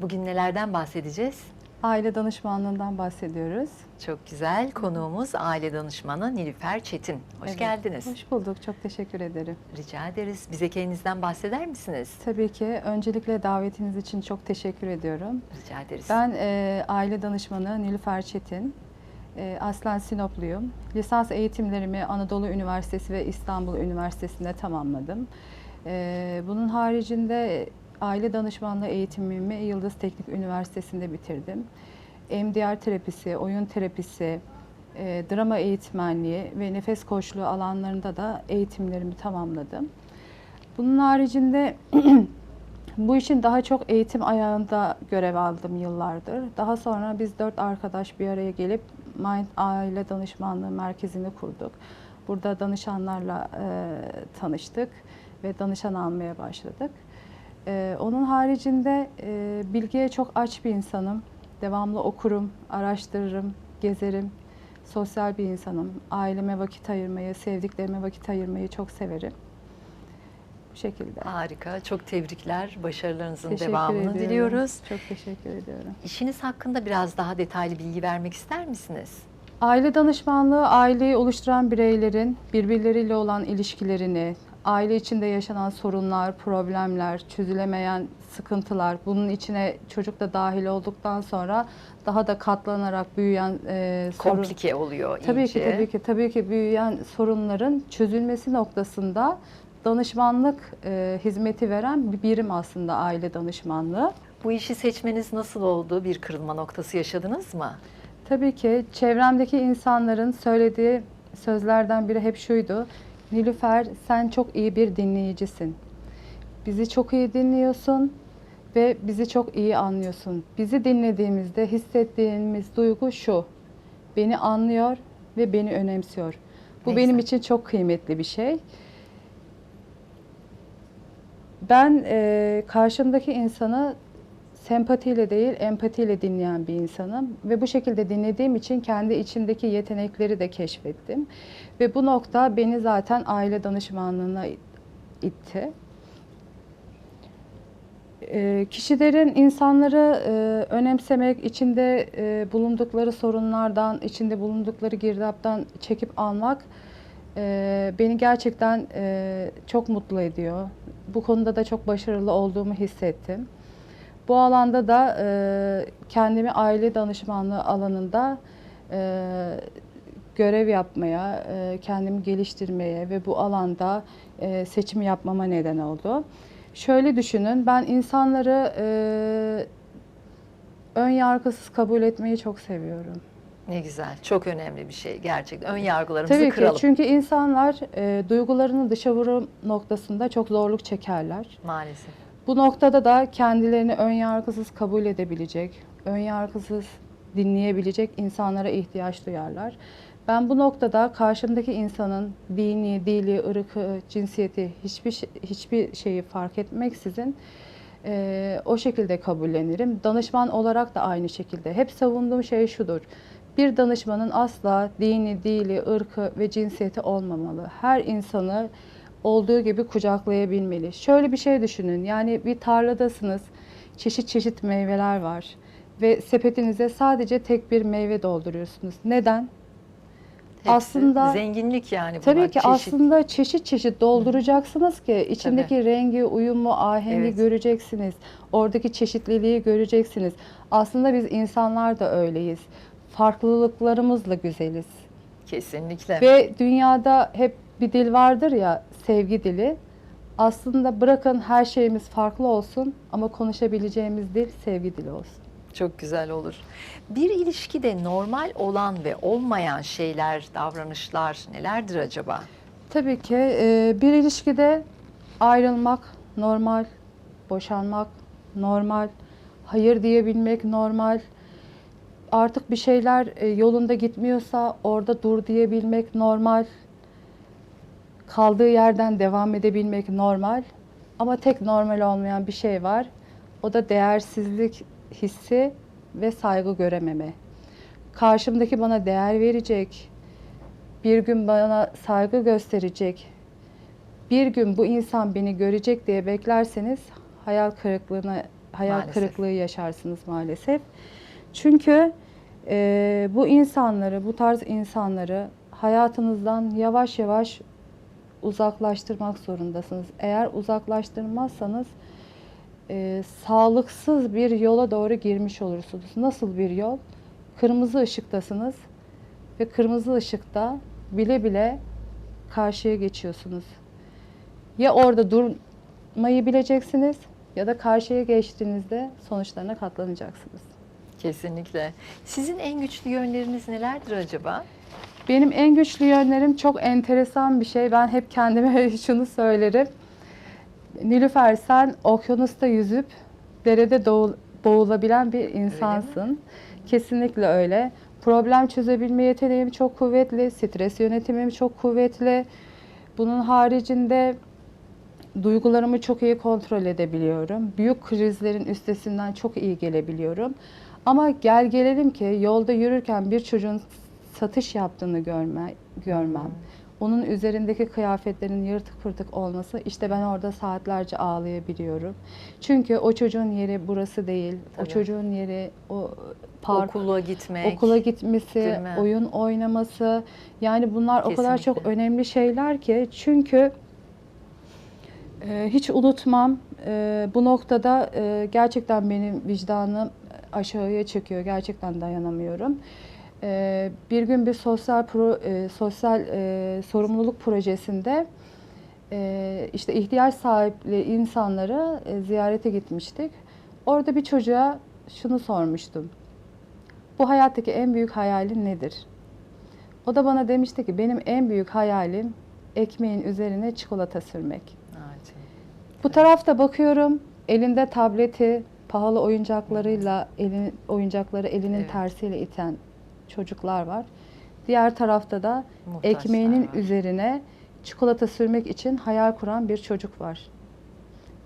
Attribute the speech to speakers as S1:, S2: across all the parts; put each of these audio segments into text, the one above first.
S1: Bugün nelerden bahsedeceğiz?
S2: Aile danışmanlığından bahsediyoruz.
S1: Çok güzel. Konuğumuz aile danışmanı Nilüfer Çetin. Hoş
S2: Evet,
S1: geldiniz.
S2: Hoş bulduk. Çok teşekkür ederim.
S1: Rica ederiz. Bize kendinizden bahseder misiniz?
S2: Tabii ki öncelikle davetiniz için çok teşekkür ediyorum.
S1: Rica ederiz.
S2: Ben e, aile danışmanı Nilüfer Çetin. E, aslen Sinopluyum. Lisans eğitimlerimi Anadolu Üniversitesi ve İstanbul Üniversitesi'nde tamamladım. E, bunun haricinde aile danışmanlığı eğitimimi Yıldız Teknik Üniversitesi'nde bitirdim. MDR terapisi, oyun terapisi, e, drama eğitmenliği ve nefes koçluğu alanlarında da eğitimlerimi tamamladım. Bunun haricinde bu işin daha çok eğitim ayağında görev aldım yıllardır. Daha sonra biz dört arkadaş bir araya gelip Mind Aile Danışmanlığı Merkezi'ni kurduk. Burada danışanlarla e, tanıştık ve danışan almaya başladık. E, onun haricinde e, bilgiye çok aç bir insanım. Devamlı okurum, araştırırım, gezerim. Sosyal bir insanım. Aileme vakit ayırmayı, sevdiklerime vakit ayırmayı çok severim. Bu şekilde.
S1: Harika. Çok tebrikler. Başarılarınızın
S2: Teşekkür
S1: devamını
S2: ediyorum.
S1: diliyoruz.
S2: Çok teşekkür ediyorum.
S1: İşiniz hakkında biraz daha detaylı bilgi vermek ister misiniz?
S2: Aile danışmanlığı aileyi oluşturan bireylerin birbirleriyle olan ilişkilerini, aile içinde yaşanan sorunlar, problemler, çözülemeyen sıkıntılar, bunun içine çocuk da dahil olduktan sonra daha da katlanarak büyüyen e, sorun,
S1: Komplike oluyor
S2: Tabii
S1: iyice.
S2: ki tabii ki tabii ki büyüyen sorunların çözülmesi noktasında danışmanlık e, hizmeti veren bir birim aslında aile danışmanlığı.
S1: Bu işi seçmeniz nasıl oldu? Bir kırılma noktası yaşadınız mı?
S2: Tabii ki çevremdeki insanların söylediği sözlerden biri hep şuydu. Nilüfer sen çok iyi bir dinleyicisin. Bizi çok iyi dinliyorsun ve bizi çok iyi anlıyorsun. Bizi dinlediğimizde hissettiğimiz duygu şu. Beni anlıyor ve beni önemsiyor. Bu
S1: Ne
S2: benim için çok kıymetli bir şey. Ben e, karşımdaki insanı sempatiyle değil empatiyle dinleyen bir insanım ve bu şekilde dinlediğim için kendi içimdeki yetenekleri de keşfettim ve bu nokta beni zaten aile danışmanlığına itti. E, kişilerin insanları e, önemsemek, içinde e, bulundukları sorunlardan, içinde bulundukları girdaptan çekip almak e, beni gerçekten e, çok mutlu ediyor. Bu konuda da çok başarılı olduğumu hissettim. Bu alanda da e, kendimi aile danışmanlığı alanında e, görev yapmaya, e, kendimi geliştirmeye ve bu alanda e, seçim yapmama neden oldu. Şöyle düşünün, ben insanları e, ön yargısız kabul etmeyi çok seviyorum.
S1: Ne güzel. Çok önemli bir şey gerçekten. Ön yargılarımızı
S2: Tabii
S1: kıralım.
S2: ki çünkü insanlar e, duygularını dışa vurum noktasında çok zorluk çekerler.
S1: Maalesef.
S2: Bu noktada da kendilerini ön yargısız kabul edebilecek, ön yargısız dinleyebilecek insanlara ihtiyaç duyarlar. Ben bu noktada karşımdaki insanın dini, dili, ırkı, cinsiyeti hiçbir şey- hiçbir şeyi fark etmeksizin eee, o şekilde kabullenirim. Danışman olarak da aynı şekilde. Hep savunduğum şey şudur. Bir danışmanın asla dini, dili, ırkı ve cinsiyeti olmamalı. Her insanı olduğu gibi kucaklayabilmeli. Şöyle bir şey düşünün. Yani bir tarladasınız. Çeşit çeşit meyveler var ve sepetinize sadece tek bir meyve dolduruyorsunuz. Neden?
S1: Hepsi
S2: Aslında-
S1: zenginlik yani bunlar.
S2: Tabii ki
S1: çeşit.
S2: aslında çeşit çeşit dolduracaksınız ki içindeki rengi, uyumu, ahengi
S1: Evet.
S2: göreceksiniz. Oradaki çeşitliliği göreceksiniz. Aslında biz insanlar da öyleyiz. Farklılıklarımızla güzeliz.
S1: Kesinlikle.
S2: Ve dünyada hep bir dil vardır ya, sevgi dili. Aslında bırakın her şeyimiz farklı olsun ama konuşabileceğimiz dil sevgi dili olsun.
S1: Çok güzel olur. Bir ilişkide normal olan ve olmayan şeyler, davranışlar nelerdir acaba?
S2: Tabii ki e, bir ilişkide ayrılmak normal, boşanmak normal, hayır diyebilmek normal. Artık bir şeyler e, yolunda gitmiyorsa orada dur diyebilmek normal. Kaldığı yerden devam edebilmek normal. Ama tek normal olmayan bir şey var. O da değersizlik hissi ve saygı görememe. Karşımdaki bana değer verecek, bir gün bana saygı gösterecek, bir gün bu insan beni görecek diye beklerseniz hayal kırıklığına hayal
S1: Maalesef.
S2: kırıklığı yaşarsınız maalesef. Çünkü e, bu insanları, bu tarz insanları hayatınızdan yavaş yavaş uzaklaştırmak zorundasınız. Eğer uzaklaştırmazsanız e, sağlıksız bir yola doğru girmiş olursunuz. Nasıl bir yol? Kırmızı ışıktasınız ve kırmızı ışıkta bile bile karşıya geçiyorsunuz. Ya orada durmayı bileceksiniz ya da karşıya geçtiğinizde sonuçlarına katlanacaksınız.
S1: Kesinlikle. Sizin en güçlü yönleriniz nelerdir acaba?
S2: Benim en güçlü yönlerim çok enteresan bir şey. Ben hep kendime şunu söylerim. Nilüfer sen okyanusta yüzüp derede doğul- boğulabilen bir insansın. Kesinlikle öyle. Problem çözebilme yeteneğim çok kuvvetli, stres yönetimim çok kuvvetli. Bunun haricinde duygularımı çok iyi kontrol edebiliyorum. Büyük krizlerin üstesinden çok iyi gelebiliyorum. Ama gel gelelim ki yolda yürürken bir çocuğun satış yaptığını görme, görmem. Onun üzerindeki kıyafetlerin yırtık pırtık olması işte ben orada saatlerce ağlayabiliyorum. Çünkü o çocuğun yeri burası değil.
S1: Tabii.
S2: O çocuğun yeri o park,
S1: Okula gitmek.
S2: okula gitmesi, oyun oynaması. Yani bunlar o kadar çok
S1: Kesinlikle.
S2: önemli şeyler ki çünkü e, hiç unutmam e, bu noktada e, gerçekten benim vicdanım aşağıya çekiyor. Gerçekten dayanamıyorum. E, bir gün bir sosyal pro, e, sosyal e, sorumluluk projesinde e, işte ihtiyaç sahipli insanları e, ziyarete gitmiştik. Orada bir çocuğa şunu sormuştum. Bu hayattaki en büyük hayalin nedir? O da bana demişti ki benim en büyük hayalim ekmeğin üzerine çikolata sürmek. Bu tarafta bakıyorum elinde tableti, pahalı oyuncaklarıyla elin oyuncakları elinin
S1: Evet.
S2: tersiyle iten çocuklar var. Diğer tarafta da
S1: Muhtaçlar
S2: ekmeğinin
S1: var.
S2: üzerine çikolata sürmek için hayal kuran bir çocuk var.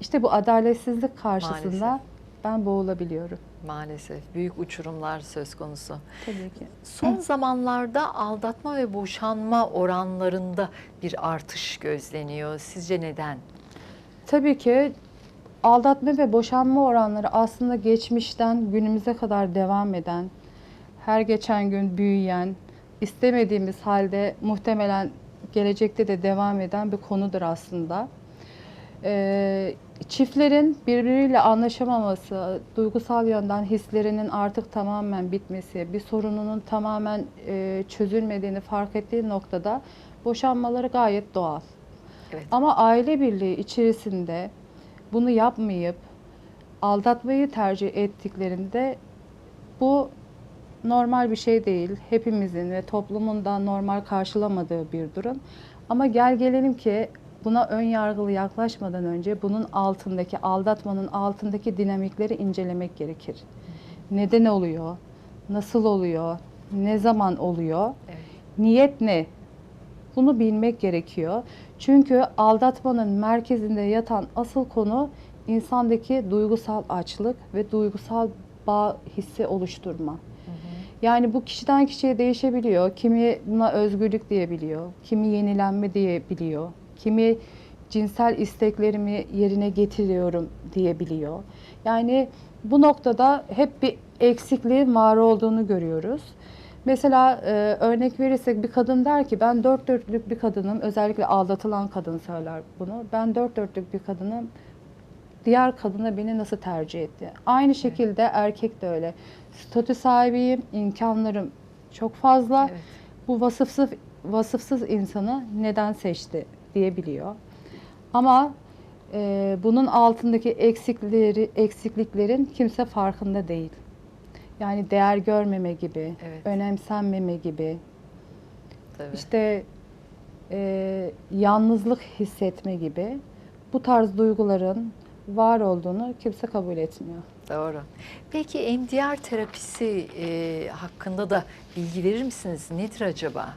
S2: İşte bu adaletsizlik karşısında
S1: Maalesef.
S2: ben boğulabiliyorum.
S1: Maalesef büyük uçurumlar söz konusu.
S2: Tabii ki.
S1: Son zamanlarda aldatma ve boşanma oranlarında bir artış gözleniyor. Sizce neden?
S2: Tabii ki aldatma ve boşanma oranları aslında geçmişten günümüze kadar devam eden, her geçen gün büyüyen, istemediğimiz halde muhtemelen gelecekte de devam eden bir konudur aslında. Ee, çiftlerin birbiriyle anlaşamaması, duygusal yönden hislerinin artık tamamen bitmesi, bir sorununun tamamen e, çözülmediğini fark ettiği noktada boşanmaları gayet doğal.
S1: Evet.
S2: Ama aile birliği içerisinde bunu yapmayıp aldatmayı tercih ettiklerinde bu normal bir şey değil. Hepimizin ve toplumun da normal karşılamadığı bir durum. Ama gel gelelim ki buna ön yargılı yaklaşmadan önce bunun altındaki aldatmanın altındaki dinamikleri incelemek gerekir. Neden oluyor? Nasıl oluyor? Ne zaman oluyor?
S1: Evet.
S2: Niyet ne? Bunu bilmek gerekiyor. Çünkü aldatmanın merkezinde yatan asıl konu insandaki duygusal açlık ve duygusal bağ hissi oluşturma. Yani bu kişiden kişiye değişebiliyor. Kimi buna özgürlük diyebiliyor, kimi yenilenme diyebiliyor, kimi cinsel isteklerimi yerine getiriyorum diyebiliyor. Yani bu noktada hep bir eksikliğin var olduğunu görüyoruz. Mesela e, örnek verirsek bir kadın der ki ben dört dörtlük bir kadınım. Özellikle aldatılan kadın söyler bunu. Ben dört dörtlük bir kadınım. Diğer kadına beni nasıl tercih etti? Aynı şekilde erkek de öyle. Statü sahibiyim, imkanlarım çok fazla.
S1: Evet.
S2: Bu vasıfsız vasıfsız insanı neden seçti diyebiliyor. Ama e, bunun altındaki eksikleri eksikliklerin kimse farkında değil. Yani değer görmeme gibi,
S1: Evet.
S2: önemsenmeme gibi,
S1: Tabii.
S2: işte e, yalnızlık hissetme gibi bu tarz duyguların var olduğunu kimse kabul etmiyor.
S1: Doğru. Peki MDR terapisi e, hakkında da bilgi verir misiniz? Nedir acaba?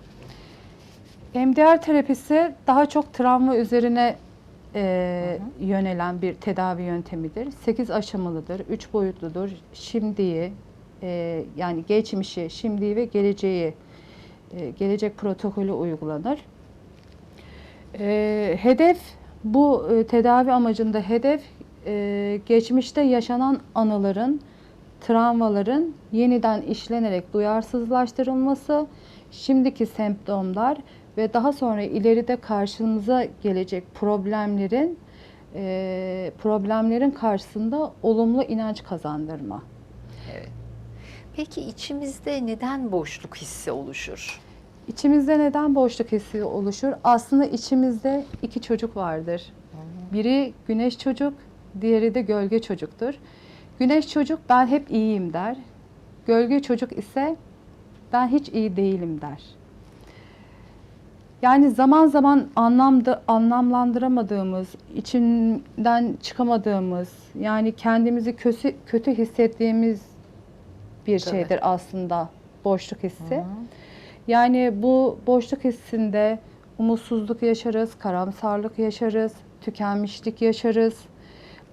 S2: MDR terapisi daha çok travma üzerine e, yönelen bir tedavi yöntemidir. 8 aşamalıdır, 3 boyutludur. Şimdiyi, e, yani geçmişi, şimdiyi ve geleceği, e, gelecek protokolü uygulanır. E, hedef, bu e, tedavi amacında hedef e, geçmişte yaşanan anıların, travmaların yeniden işlenerek duyarsızlaştırılması, şimdiki semptomlar ve daha sonra ileride karşımıza gelecek problemlerin e, problemlerin karşısında olumlu inanç kazandırma.
S1: Evet. Peki içimizde neden boşluk hissi oluşur?
S2: İçimizde neden boşluk hissi oluşur? Aslında içimizde iki çocuk vardır. Biri güneş çocuk, diğeri de gölge çocuktur. Güneş çocuk ben hep iyiyim der. Gölge çocuk ise ben hiç iyi değilim der. Yani zaman zaman anlamda anlamlandıramadığımız, içinden çıkamadığımız, yani kendimizi kötü kötü hissettiğimiz bir
S1: Tabii.
S2: şeydir aslında boşluk hissi.
S1: Hı.
S2: Yani bu boşluk hissinde umutsuzluk yaşarız, karamsarlık yaşarız, tükenmişlik yaşarız.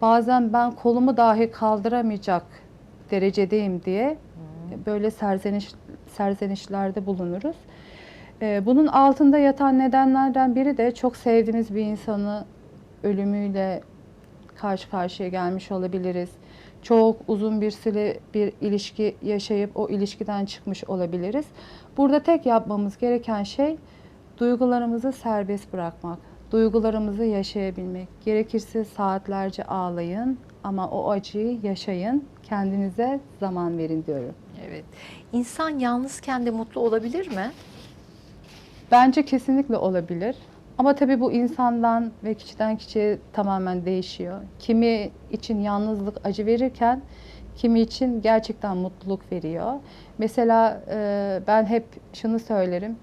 S2: Bazen ben kolumu dahi kaldıramayacak derecedeyim diye böyle serzeniş serzenişlerde bulunuruz. Ee, Bunun altında yatan nedenlerden biri de çok sevdiğimiz bir insanı ölümüyle karşı karşıya gelmiş olabiliriz. Çok uzun bir süre bir ilişki yaşayıp o ilişkiden çıkmış olabiliriz. Burada tek yapmamız gereken şey duygularımızı serbest bırakmak. Duygularımızı yaşayabilmek. Gerekirse saatlerce ağlayın ama o acıyı yaşayın. Kendinize zaman verin diyorum.
S1: Evet. İnsan yalnızken de mutlu olabilir mi?
S2: Bence kesinlikle olabilir. Ama tabii bu insandan ve kişiden kişiye tamamen değişiyor. Kimi için yalnızlık acı verirken kimi için gerçekten mutluluk veriyor. Mesela e, ben hep şunu söylerim.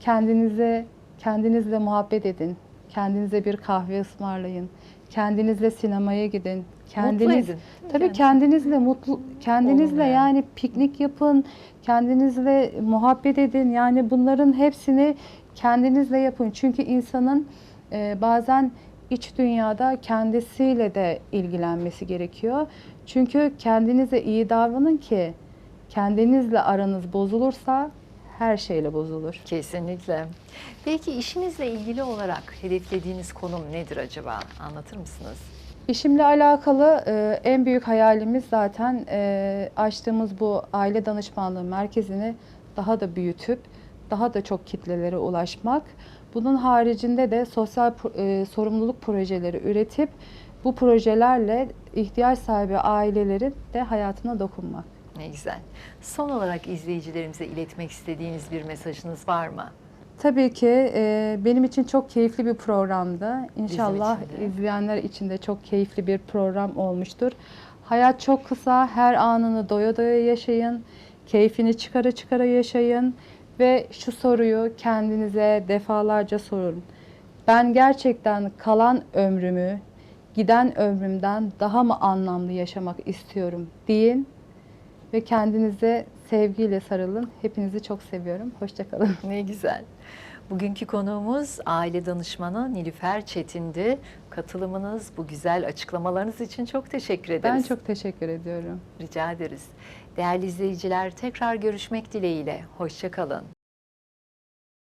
S2: Kendinize kendinizle muhabbet edin. Kendinize bir kahve ısmarlayın. Kendinizle sinemaya gidin. Kendiniz
S1: mutlu edin.
S2: Tabii
S1: Yani.
S2: kendinizle mutlu kendinizle
S1: yani.
S2: yani piknik yapın, kendinizle muhabbet edin. Yani bunların hepsini kendinizle yapın. Çünkü insanın e, bazen iç dünyada kendisiyle de ilgilenmesi gerekiyor. Çünkü kendinize iyi davranın ki kendinizle aranız bozulursa her şeyle bozulur.
S1: Kesinlikle. Peki işinizle ilgili olarak hedeflediğiniz konum nedir acaba? Anlatır mısınız?
S2: İşimle alakalı e, en büyük hayalimiz zaten e, açtığımız bu aile danışmanlığı merkezini daha da büyütüp daha da çok kitlelere ulaşmak. Bunun haricinde de sosyal e, sorumluluk projeleri üretip bu projelerle ihtiyaç sahibi ailelerin de hayatına dokunmak.
S1: Ne güzel. Son olarak izleyicilerimize iletmek istediğiniz bir mesajınız var mı?
S2: Tabii ki e, benim için çok keyifli bir programdı. İnşallah
S1: için
S2: izleyenler için de çok keyifli bir program olmuştur. Hayat çok kısa, her anını doya doya yaşayın, keyfini çıkara çıkara yaşayın ve şu soruyu kendinize defalarca sorun. Ben gerçekten kalan ömrümü giden ömrümden daha mı anlamlı yaşamak istiyorum deyin ve kendinize sevgiyle sarılın. Hepinizi çok seviyorum. Hoşçakalın.
S1: Ne güzel. Bugünkü konuğumuz aile danışmanı Nilüfer Çetin'di. Katılımınız, bu güzel açıklamalarınız için çok teşekkür ederiz.
S2: Ben çok teşekkür ediyorum.
S1: rica ederiz. Değerli izleyiciler tekrar görüşmek dileğiyle. Hoşçakalın.